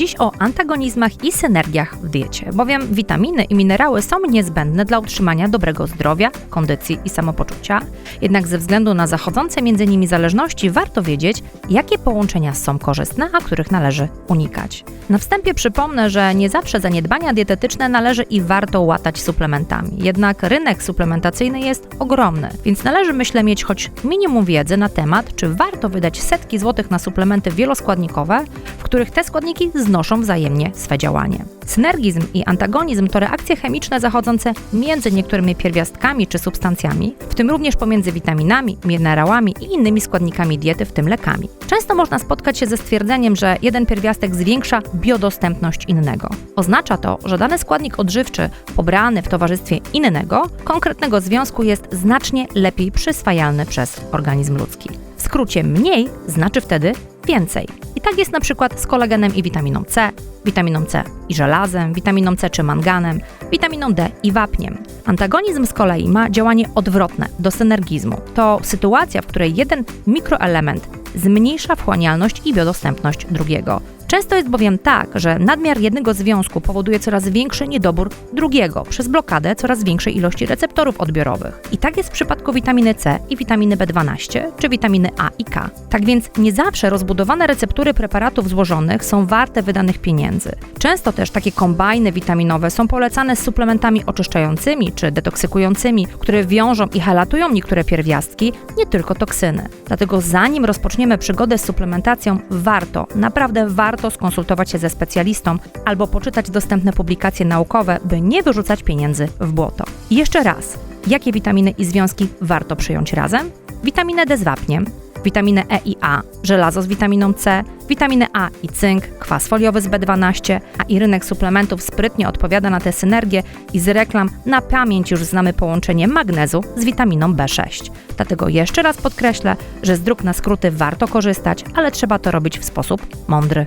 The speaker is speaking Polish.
Dziś o antagonizmach i synergiach w diecie, bowiem witaminy i minerały są niezbędne dla utrzymania dobrego zdrowia, kondycji i samopoczucia. Jednak ze względu na zachodzące między nimi zależności warto wiedzieć, jakie połączenia są korzystne, a których należy unikać. Na wstępie przypomnę, że nie zawsze zaniedbania dietetyczne należy i warto łatać suplementami. Jednak rynek suplementacyjny jest ogromny, więc należy myślę mieć choć minimum wiedzy na temat, czy warto wydać setki złotych na suplementy wieloskładnikowe, w których te składniki znoszą wzajemnie swe działanie. Synergizm i antagonizm to reakcje chemiczne zachodzące między niektórymi pierwiastkami czy substancjami, w tym również pomiędzy witaminami, minerałami i innymi składnikami diety, w tym lekami. Często można spotkać się ze stwierdzeniem, że jeden pierwiastek zwiększa biodostępność innego. Oznacza to, że dany składnik odżywczy pobrany w towarzystwie innego, konkretnego związku jest znacznie lepiej przyswajalny przez organizm ludzki. W skrócie mniej znaczy wtedy więcej. I tak jest na przykład z kolagenem i witaminą C, witaminą C i żelazem, witaminą C czy manganem, witaminą D i wapniem. Antagonizm z kolei ma działanie odwrotne do synergizmu. To sytuacja, w której jeden mikroelement zmniejsza wchłanialność i biodostępność drugiego. Często jest bowiem tak, że nadmiar jednego związku powoduje coraz większy niedobór drugiego przez blokadę coraz większej ilości receptorów odbiorowych. I tak jest w przypadku witaminy C i witaminy B12 czy witaminy A i K. Tak więc nie zawsze rozbudowane receptury preparatów złożonych są warte wydanych pieniędzy. Często też takie kombajny witaminowe są polecane z suplementami oczyszczającymi czy detoksykującymi, które wiążą i helatują niektóre pierwiastki, nie tylko toksyny. Dlatego zanim rozpoczniemy przygodę z suplementacją, warto, naprawdę warto skonsultować się ze specjalistą albo poczytać dostępne publikacje naukowe, by nie wyrzucać pieniędzy w błoto. I jeszcze raz, jakie witaminy i związki warto przyjąć razem? Witaminę D z wapniem, witaminę E i A, żelazo z witaminą C, witaminę A i cynk, kwas foliowy z B12, a i rynek suplementów sprytnie odpowiada na tę synergię i z reklam na pamięć już znamy połączenie magnezu z witaminą B6. Dlatego jeszcze raz podkreślę, że z dróg na skróty warto korzystać, ale trzeba to robić w sposób mądry.